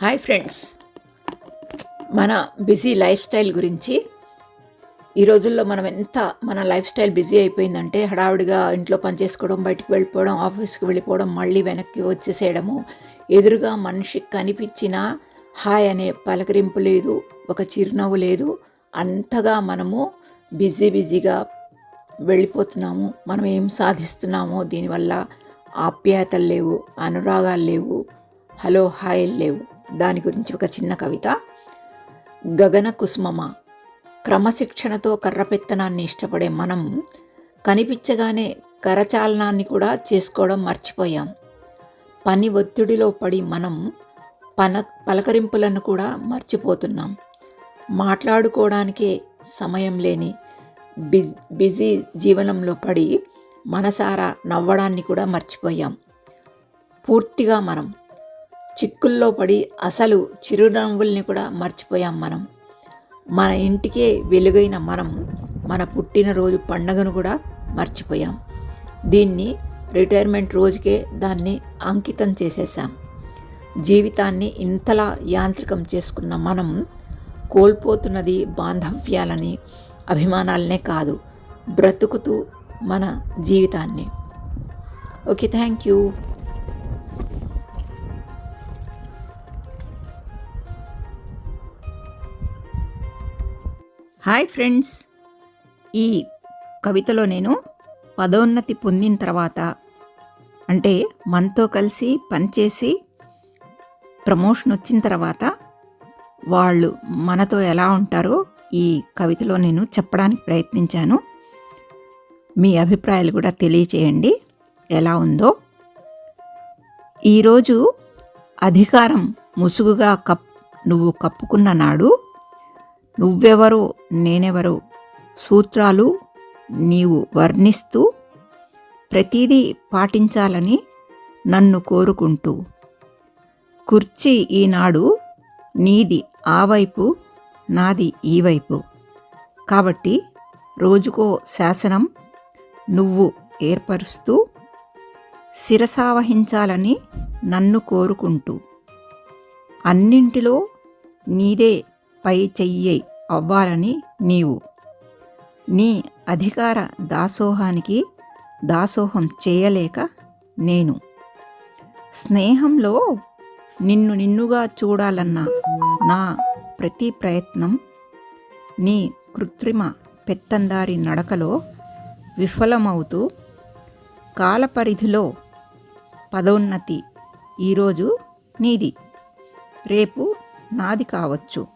Hi friends. మన busy lifestyle గురించి ఈ రోజుల్లో మనం ఎంత మన లైఫ్ స్టైల్ బిజీ అయిపోయిందంటే హడావిడిగా ఇంట్లో పని చేసుకోవడం బయటికి వెళ్ళిపోవడం ఆఫీస్కి వెళ్ళిపోవడం మళ్ళీ వెనక్కి వచ్చేసేయడము. ఎదురుగా మనిషి కనిపించిన హాయ్ అనే పలకరింపు లేదు ఒక చిరునవ్వు లేదు. అంతగా మనము బిజీ బిజీగా వెళ్ళిపోతున్నాము. మనం ఏం సాధిస్తున్నామో దీనివల్ల ఆప్యాయతలు లేవు అనురాగాలు లేవు హలో హాయ్ లేవు. దాని గురించి ఒక చిన్న కవిత. గగన కుసుమమ క్రమశిక్షణతో కర్రపెత్తనాన్ని ఇష్టపడే మనం కనిపించగానే కరచాలనాన్ని కూడా చేసుకోవడం మర్చిపోయాం. పని ఒత్తిడిలో పడి మనం పన పలకరింపులను కూడా మర్చిపోతున్నాం. మాట్లాడుకోవడానికే సమయం లేని బిజ్ బిజీ జీవనంలో పడి మనసారా నవ్వడాన్ని కూడా మర్చిపోయాం. పూర్తిగా మనం చిక్కుల్లో పడి అసలు చిరునవ్వుల్ని కూడా మర్చిపోయాం మనం. మన ఇంటికే వెలుగైన మనం మన పుట్టినరోజు పండగను కూడా మర్చిపోయాం. దీన్ని రిటైర్మెంట్ రోజుకే దాన్ని అంకితం చేసేసాం జీవితాన్ని ఇంతలా యాంత్రికం చేసుకున్న మనం కోల్పోతున్నది బాంధవ్యాలని అభిమానాలనే కాదు బ్రతుకుతూ మన జీవితాన్ని. Okay thank you. Hi friends. ఈ కవితలో నేను పదోన్నతి పొందిన తర్వాత అంటే మనతో కలిసి పనిచేసి ప్రమోషన్ వచ్చిన తర్వాత వాళ్ళు మనతో ఎలా ఉంటారో ఈ కవితలో నేను చెప్పడానికి ప్రయత్నించాను. మీ అభిప్రాయాలు కూడా తెలియచేయండి. ఎలా ఉందో. ఈరోజు అధికారం ముసుగుగా కప్ నువ్వు కప్పుకున్న నాడు నువ్వెవరో నేనెవరు? సూత్రాలు నీవు వర్ణిస్తూ ప్రతిదీ పాటించాలని నన్ను కోరుకుంటూ. కుర్చీ ఈనాడు నీది ఆ వైపు నాది ఈ వైపు. కాబట్టి రోజుకో శాసనం నువ్వు ఏర్పరుస్తూ శిరసావహించాలని నన్ను కోరుకుంటూ. అన్నింటిలో నీదే పై చెయ్యి అవ్వాలని నీవు. నీ అధికార దాసోహానికి దాసోహం చేయలేక నేను. స్నేహంలో నిన్ను నిన్నుగా చూడాలన్న నా ప్రతి ప్రయత్నం నీ కృత్రిమ పెత్తందారి నడకలో విఫలమవుతూ కాలపరిధిలో పదోన్నతి ఈరోజు నీది. రేపు నాది కావచ్చు.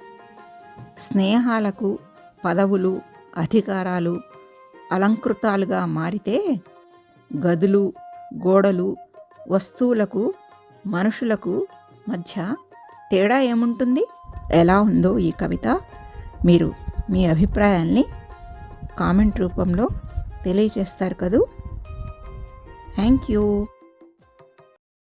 స్నేహాలకు పదవులు అధికారాలు అలంకృతాలుగా మారితే గదులు గోడలు వస్తువులకు మనుషులకు మధ్య తేడా ఏముంటుంది? ఎలా ఉందో ఈ కవిత మీరు మీ అభిప్రాయాల్ని కామెంట్ రూపంలో తెలియచేస్తారు కదూ? Thank you.